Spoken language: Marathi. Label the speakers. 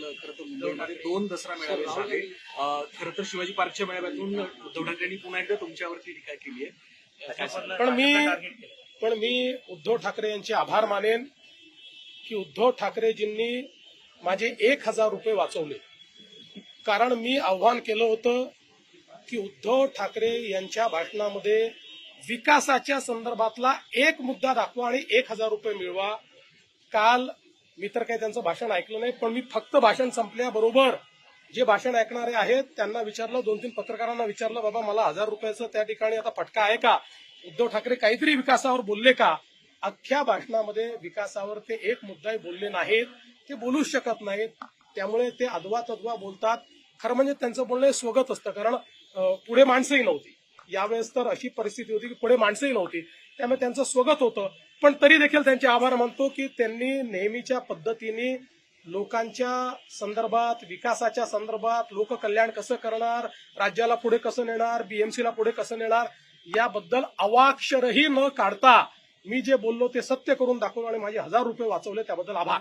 Speaker 1: काल खरं तर मुंबईमध्ये दोन दसरा मेळावे झाले. खरं तर शिवाजी पार्कच्या मेळाव्यातून उद्धव ठाकरेंनी पुन्हा एकदा तुमच्यावरती टीका केली आहे.
Speaker 2: पण मी पण मी उद्धव ठाकरे यांचे आभार मानेन की उद्धव ठाकरेजींनी माझे एक हजार रुपये वाचवले. कारण मी आव्हान केलं होतं की उद्धव ठाकरे यांच्या भाषणामध्ये विकासाच्या संदर्भातला एक मुद्दा दाखवा आणि एक हजार रुपये मिळवा. काल मी तर काही त्यांचं भाषण ऐकलं नाही पण मी फक्त भाषण संपल्याबरोबर जे भाषण ऐकणारे आहेत त्यांना विचारलं दोन तीन पत्रकारांना विचारलं बाबा मला हजार रुपयाचं त्या ठिकाणी आता फटका आहे का? उद्धव ठाकरे काहीतरी विकासावर बोलले का? अख्ख्या भाषणामध्ये विकासावर ते एक मुद्दाही बोलले नाहीत ते बोलूच शकत नाहीत. त्यामुळे ते अदवा तद्वा बोलतात. खरं म्हणजे त्यांचं बोलणं स्वगत असतं कारण पुढे माणसंही नव्हती. यावेळेस तर अशी परिस्थिती होती की पुढे माणसंही नव्हती. त्यामुळे त्यांचं स्वगत होतं. पण तरी देखील त्यांचे आभार मानतो की त्यांनी नेहमीच्या पद्धतीने लोकांच्या संदर्भात विकासाच्या संदर्भात लोककल्याण कसं करणार राज्याला पुढे कसं नेणार बीएमसीला पुढे कसं नेणार याबद्दल अवाक्षरही न काढता मी जे बोललो ते सत्य करून दाखवून आणि माझे हजार रुपये वाचवले त्याबद्दल आभार.